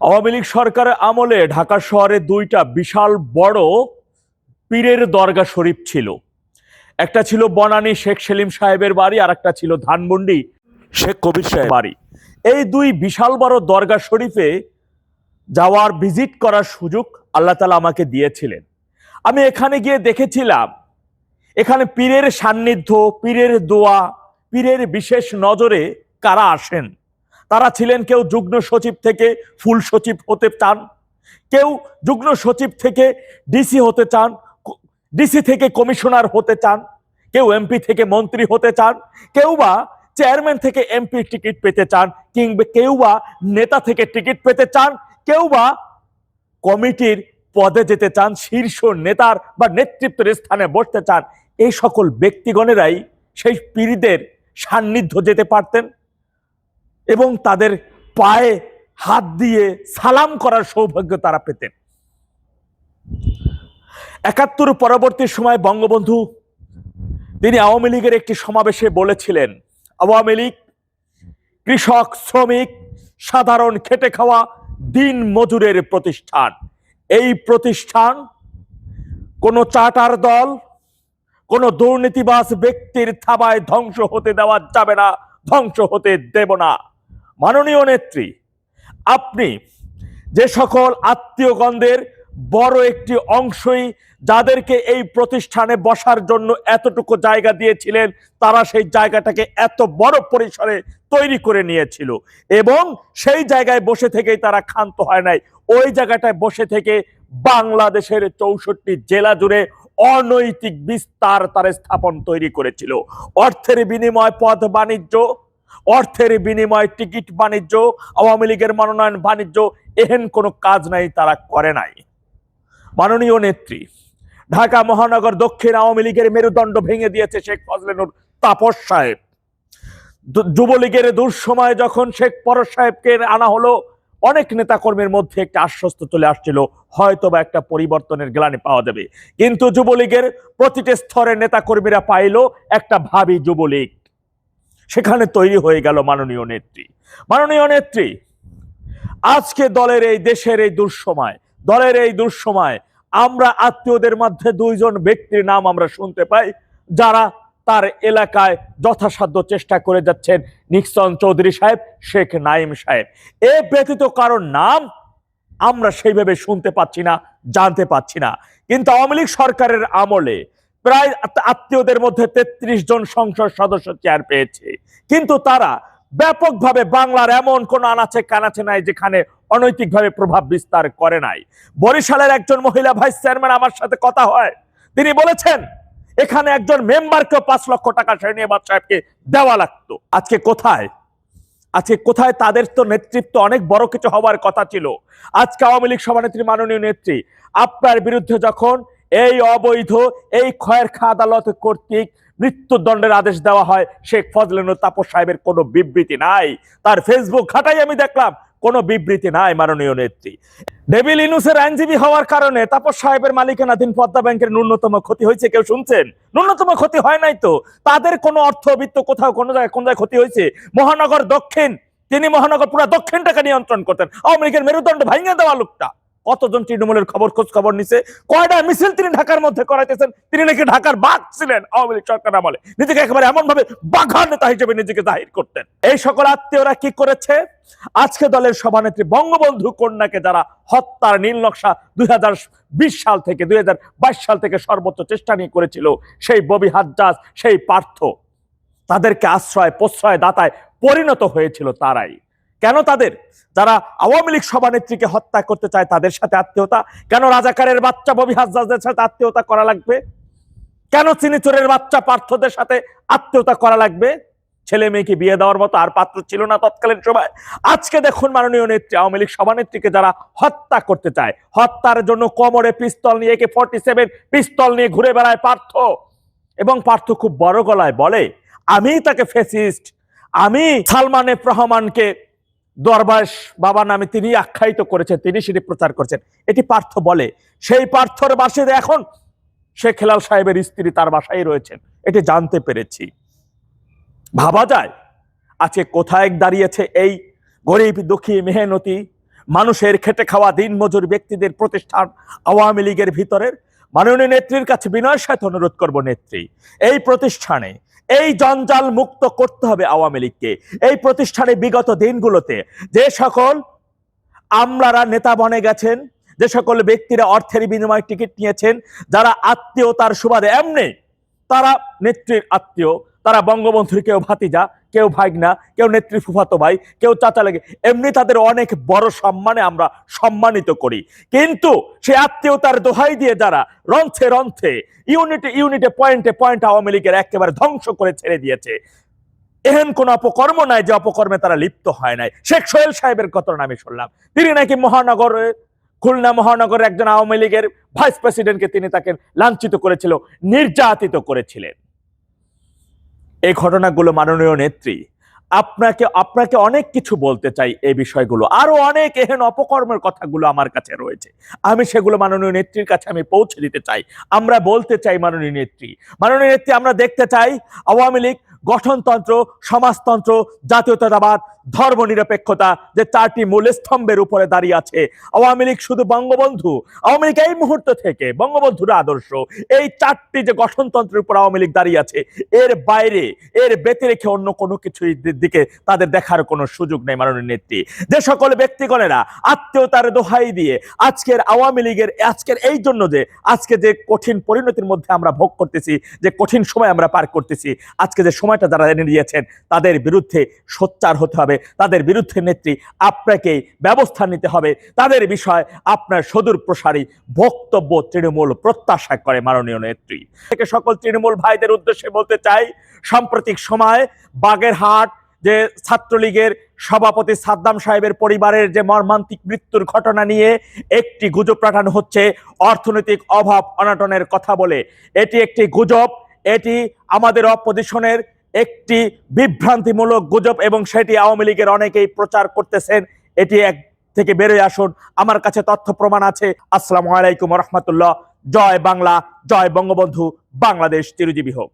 আওয়ামী লীগ সরকারের আমলে ঢাকা শহরে দুইটা বিশাল বড় পীরের দরগা শরীফ ছিল। একটা ছিল বনানী শেখ সেলিম সাহেবের বাড়ি আর একটা ছিল ধানমন্ডি শেখ কবির সাহেব। বাড়ি। এই দুই বিশাল বড় দরগা শরীফে যাওয়ার ভিজিট করার সুযোগ আল্লাহ তালা আমাকে দিয়েছিলেন। আমি এখানে গিয়ে দেখেছিলাম এখানে পীরের সান্নিধ্য পীরের দোয়া পীরের বিশেষ নজরে কারা আসেন। তারা ছিলেন কেউ যুগ্ম সচিব থেকে ফুল সচিব হতে চান, কেউ যুগ্ম সচিব থেকে ডিসি হতে চান ডিসি থেকে কমিশনার হতে চান, কেউ এমপি থেকে মন্ত্রী হতে চান, কেউ বা চেয়ারম্যান থেকে এমপি টিকিট পেতে চান, কিংবা কেউ বা নেতা থেকে টিকিট পেতে চান, কেউ বা কমিটির পদে যেতে চান, শীর্ষ নেতার বা নেতৃত্বের স্থানে বসতে চান, এই সকল ব্যক্তিগণেরাই সেই পীরদের সান্নিধ্য যেতে পারতেন। এবং তাদের পায়ে হাত দিয়ে সালাম করার সৌভাগ্য তারা পেতেন। একাত্তর পরবর্তী সময় বঙ্গবন্ধু তিনি আওয়ামী লীগের একটি সমাবেশে বলেছিলেন, আওয়ামী লীগ, কৃষক, শ্রমিক, সাধারণ খেটে খাওয়া দিন মজুরের প্রতিষ্ঠান। এই প্রতিষ্ঠান কোনো চার্টার দল, কোনো দুর্নীতিবাস ব্যক্তির থাবায় ধ্বংস হতে দেওয়া যাবে না, ধ্বংস হতে দেব না। মাননীয় নেত্রী, আপনি যে সকল আত্মীয়গণদের বড় একটি অংশই যাদেরকে এই প্রতিষ্ঠানে বসার জন্য এতটুকু জায়গা দিয়েছিলেন, তারা সেই জায়গাটাকে এত বড় পরিসরে তৈরি করে নিয়েছিল এবং সেই জায়গায় বসে থেকেই তারা ক্ষান্ত হয় নাই। ওই জায়গাটায় বসে থেকে বাংলাদেশের চৌষট্টি জেলা জুড়ে অনৈতিক বিস্তার তার স্থাপন তৈরি করেছিল। অর্থের বিনিময়, পথ বাণিজ্য অর্থের বিনিময় টিকিট বাণিজ্য, আওয়ামী লীগের মনোনয়ন বাণিজ্য, এহেন কোনো কাজ নাই, তারা করে নাই। মাননীয় নেত্রী, ঢাকা মহানগর দক্ষিণ আওয়ামী লীগের মেরুদণ্ড ভেঙে দিয়েছে শেখ ফজলেনুর তাপস সাহেব। যুবলীগের দুঃসময় যখন শেখ পরশ সাহেবকে আনা হলো, অনেক নেতাকর্মীর মধ্যে একটা আশ্বস্ত চলে আসছিল হয়তো বা একটা পরিবর্তনের গ্লানি পাওয়া যাবে। কিন্তু যুবলীগের প্রতিটি স্তরের নেতাকর্মীরা পাইল একটা ভাবি যুবলীগ। সেখানে তৈরি হয়ে গেল মাননীয় নেত্রী। মাননীয় নেত্রী, আজকে দলের এই দেশের এই দুঃসময়, দলের এই দুঃসময় আমরা আত্মীয়দের মধ্যে দুইজন ব্যক্তির নাম আমরা শুনতে পাই, যারা তার এলাকায় যথাসাধ্য চেষ্টা করে যাচ্ছেন নিক্সন চৌধুরী সাহেব, শেখ নাইম সাহেব। এ ব্যতীত কারোর নাম আমরা সেইভাবে শুনতে পাচ্ছি না, জানতে পাচ্ছি না। কিন্তু আওয়ামী লীগ সরকারের আমলে প্রায় আত- আত্মীয়দের মধ্যে তেত্রিশ জন সংসদ সদস্য চেয়ার পেয়েছে। কিন্তু তারা ব্যাপকভাবে বাংলার এমন কোন আনাচে কানাচে নাই যেখানে অনৈতিকভাবে প্রভাব বিস্তার করে নাই। বরিশালের একজন মহিলা ভাইস চেয়ারম্যান আমার সাথে কথা হয়। তিনি বলেছেন, এখানে একজন মেম্বারকে পাঁচ লক্ষ টাকা শাহিনিয়াবাদ সাহেবকে দেওয়া লাগতো। আজকে কোথায়? আজকে কোথায়? তাদের তো নেতৃত্ব অনেক বড় কিছু হওয়ার কথা ছিল। আজকে আওয়ামী লীগ সভানেত্রী মাননীয় নেত্রী, আপনার বিরুদ্ধে যখন এই অবৈধ, এই খা আদালত কর্তৃক মৃত্যুদণ্ডের আদেশ দেওয়া হয়। শেখ ফজলেনুর তাপস সাহেবের কোনো বিবৃতি নাই। তার ফেসবুক ঘাটাই আমি দেখলাম, কোনো বিবৃতি নাই মাননীয় নেত্রী। ডেভিল ইনুসের আইনজীবী হওয়ার কারণে তাপস সাহেবের মালিকানাধীন পদ্মা ব্যাংকের ন্যূনতম ক্ষতি হয়েছে, কেউ শুনছেন? ন্যূনতম ক্ষতি হয় নাই তো? তাদের কোনো অর্থবিত্ত কোথাও কোনো জায়গায়, কোন জায়গায় ক্ষতি হয়েছে? মহানগর দক্ষিণ, তিনি মহানগর পুরো দক্ষিণটাকে নিয়ন্ত্রণ করতেন। আওয়ামী লীগের মেরুদণ্ড ভাঙিয়ে দেওয়া লোকটা। কতজন তৃণমূলের খবর খোঁজ খবর নিছে? কয়টা মিছিল তিনি ঢাকার মধ্যে করাইতেছেন? তিনি নাকি ঢাকার বাঘ ছিলেন? আওয়ামী লীগ সরকার আমলে। নিজেকে একেবারে এমন ভাবে বাঘা নেতা হিসেবে নিজেকে জাহির করতেন। এই সকল আত্মীয়রা কি করেছে? আজকে দলের সভানেত্রী বঙ্গবন্ধু কন্যাকে যারা হত্যার নীল নকশা দুই হাজার বিশ সাল থেকে, দুই হাজার বাইশ সাল থেকে সর্বোচ্চ চেষ্টা নিয়ে করেছিল, সেই ববি হাজ্জাজ, সেই পার্থ, তাদেরকে আশ্রয় প্রশ্রয় দাতায় পরিণত হয়েছিল তারাই। কেন তাদের? যারা আওয়ামী লীগ সভানেত্রীকে হত্যা করতে চায় তাদের সাথে আত্মীয়তা? কেন রাজাকারের বাচ্চা ববি হাজ্জাজদের সাথে আত্মীয়তা করা লাগবে? কেন চিনিচোরের বাচ্চা পার্থদের সাথে আত্মীয়তা করা লাগবে? ছেলে মেয়েকে বিয়ে দেওয়ার মতো আর পাত্র ছিল না তৎকালীন সময়। আজকে দেখুন মাননীয় নেত্রী, আওয়ামী লীগ সভানেত্রীকে যারা হত্যা করতে চায়, হত্যার জন্য কোমরে পিস্তল নিয়ে একে ফর্টি সেভেন পিস্তল নিয়ে ঘুরে বেড়ায় পার্থ। এবং পার্থ খুব বড় গলায় বলে, আমি তাকে ফেসিস্ট আমি সালমান রহমানকে দরবাস বাবা নামে তিনি আখ্যায়িত করেছেন, তিনি সেটি প্রচার করছেন। এটি পার্থ বলে। সেই পার্থর বাসে এখন শেখ হেলাল সাহেবের স্ত্রী তার বাসায় রয়েছেন। এটি জানতে পেরেছি। ভাবা যায়, আজকে কোথায় দাঁড়িয়েছে এই গরিব, দুঃখী, মেহনতি, মানুষের খেটে খাওয়া দিনমজুর ব্যক্তিদের প্রতিষ্ঠান আওয়ামী লীগের ভিতরের। মাননীয় নেত্রীর কাছে বিনয়ের সাথে অনুরোধ করব, নেত্রী। এই প্রতিষ্ঠানে এই জঞ্জাল মুক্ত করতে হবে আওয়ামী লীগকে। এই প্রতিষ্ঠানে বিগত দিনগুলোতে যে সকল আমলারা নেতা বনে গেছেন, যে সকল ব্যক্তিরা অর্থের বিনিময়ে টিকিট নিয়েছেন, যারা আত্মীয়তার সুবাদে, এমনি তারা নেত্রীর আত্মীয়, তারা বঙ্গবন্ধুর কেউ ভাতিজা কেউ ভাগনা, কেউ নেত্রী ফুফাতো ভাই, কেউ চাচা লাগে, এমনি তাদের অনেক বড় সম্মানে আমরা সম্মানিত করি। কিন্তু সে আত্মীয়তার দোহাই দিয়ে যারা রন্থে রন্থে ইউনিটে ইউনিটে, পয়েন্টে পয়েন্ট আওয়ামী লীগের একেবারে ধ্বংস করে ছেড়ে দিয়েছে। এহেন কোন অপকর্ম নাই যে অপকর্মে তারা লিপ্ত হয় নাই। শেখ সোহেল সাহেবের কথা আমি শুনলাম। তিনি নাকি মহানগরে, খুলনা মহানগরের একজন আওয়ামী লীগের ভাইস প্রেসিডেন্টকে তিনি তাকে লাঞ্ছিত করেছিল, নির্যাতিত করেছিলেন। এই ঘটনাগুলো মাননীয় নেত্রী, আপনাকে আপনাকে অনেক কিছু বলতে চাই এই বিষয়গুলো। আরও অনেক এহেন অপকর্মের কথাগুলো আমার কাছে রয়েছে। আমি সেগুলো মাননীয় নেত্রীর কাছে আমি পৌঁছে দিতে চাই। আমরা বলতে চাই মাননীয় নেত্রী মাননীয় নেত্রী, আমরা দেখতে চাই আওয়ামী লীগ, গঠনতন্ত্র, সমাজতন্ত্র, জাতীয়তাবাদ ধর্মনিরপেক্ষতা যে চারটি মূল স্তম্ভের উপরে দাঁড়িয়ে আছে। আওয়ামী লীগ শুধু বঙ্গবন্ধু, আওয়ামী লীগ এই মুহূর্ত থেকে বঙ্গবন্ধুর আদর্শ। এই চারটি যে গঠনতন্ত্রের উপর আওয়ামী লীগ দাঁড়িয়ে আছে, এর বাইরে, এর বেঁধে রেখে অন্য কোনো কিছুর দিকে তাদের দেখার কোনো সুযোগ নেই মাননীয় নেত্রী। যে সকল ব্যক্তিগণেরা আত্মীয়তার দোহাই দিয়ে আজকের আওয়ামী লীগের, আজকের এই জন্য যে, আজকে যে কঠিন পরিণতির মধ্যে আমরা ভোগ করতেছি, যে কঠিন সময় আমরা পার করতেছি, আজকে যে সময়টা যারা এনে দিয়েছেন, তাদের বিরুদ্ধে সোচ্চার হতে হবে, তাদের বিরুদ্ধে নেত্রী আপনাকেই ব্যবস্থা নিতে হবে। তাদের বিষয় আপনার সদূর প্রসারী বক্তব্য তৃণমূল প্রত্যাশা করে মাননীয় নেত্রী। থেকে সকল তৃণমূল ভাইদের উদ্দেশ্যে বলতে চাই, সাম্প্রতিক সময় বাগেরহাট যে ছাত্রলীগের সভাপতি সাদ্দাম সাহেবের পরিবারের যে মর্মান্তিক মৃত্যুর ঘটনা নিয়ে একটি গুজব পাঠানো হচ্ছে, অর্থনৈতিক অভাব অনাটনের কথা বলে। এটি একটি গুজব, এটি আমাদের অপোজিশনের একটি বিভ্রান্তিমূলক গুজব এবং সেটি আওয়ামী লীগের অনেকেই প্রচার করতেছেন। এটি এক থেকে বেরোয় আসুন। আমার কাছে তথ্য প্রমাণ আছে। আসসালামু আলাইকুম রহমতুল্লাহ। জয় বাংলা, জয় বঙ্গবন্ধু। বাংলাদেশ চিরজীবী হোক।